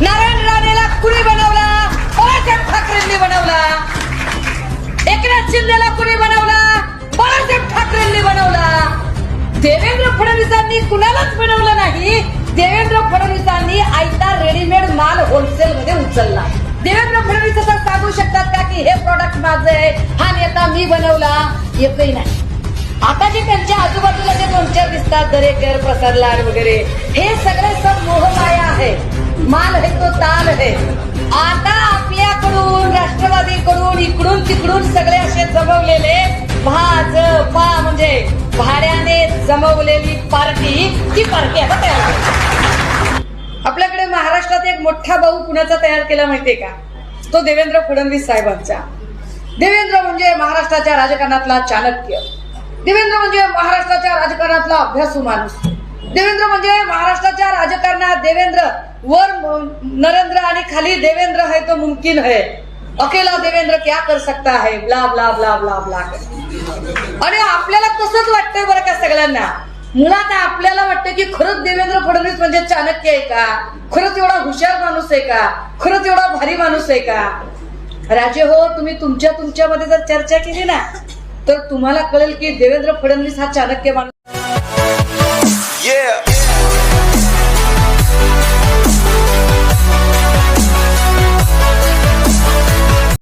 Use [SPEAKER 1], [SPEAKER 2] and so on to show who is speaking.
[SPEAKER 1] नारायण राणेला कुणी बनवला? बाळासाहेब ठाकरेंनी बनवला. एकनाथ शिंदेला कुणी बनवला? बाळासाहेब ठाकरेंनी बनवला. देवेंद्र फडणवीसांनी कुणालाच बनवलं नाही? देवेंद्र फडणवीसांनी आयता रेडीमेड माल होलसेल मध्ये उचलला. देवेंद्र फडणवीस असं सांगू शकतात का की हे प्रॉडक्ट माझं आहे? हा नेता मी बनवला. एकही नाही. आता जे त्यांच्या आजूबाजूला जे दोन चार दिसतात दरेकर प्रसादलाल वगैरे हे सगळे सब मोहमाया तो आता आपल्याकडून राष्ट्रवादीकडून इकडून तिकडून सगळे असे जमवलेले भाजपा म्हणजे भाड्याने जमवलेली पार्टी ती पार्टी आता तयार आपल्याकडे महाराष्ट्रात एक मोठा भाऊ कुणाचा तयार केला माहितीये का? तो देवेंद्र फडणवीस साहेबांचा. देवेंद्र म्हणजे महाराष्ट्राच्या राजकारणातला चाणक्य. देवेंद्र म्हणजे महाराष्ट्राच्या राजकारणातला अभ्यासू माणूस. देवेंद्र म्हणजे महाराष्ट्राच्या राजकारणात देवेंद्र वर नरेंद्र आणि खाली देवेंद्र है तो मुमकिन है अकेला देवेंद्र क्या कर सकता है? Blah blah blah blah blah आणि आपल्याला तसंच वाटतंय बरं का सगळ्यांना. मुळात आपल्याला वाटतं की खरंच देवेंद्र फडणवीस म्हणजे चाणक्य आहे का? खरंच एवढा हुशार माणूस आहे का? खरंच एवढा भारी माणूस आहे का? राजे हो तुम्ही तुमच्या तुमच्यामध्ये जर चर्चा केली ना तर तुम्हाला कळेल की देवेंद्र फडणवीस हा चाणक्य माणूस Yeah.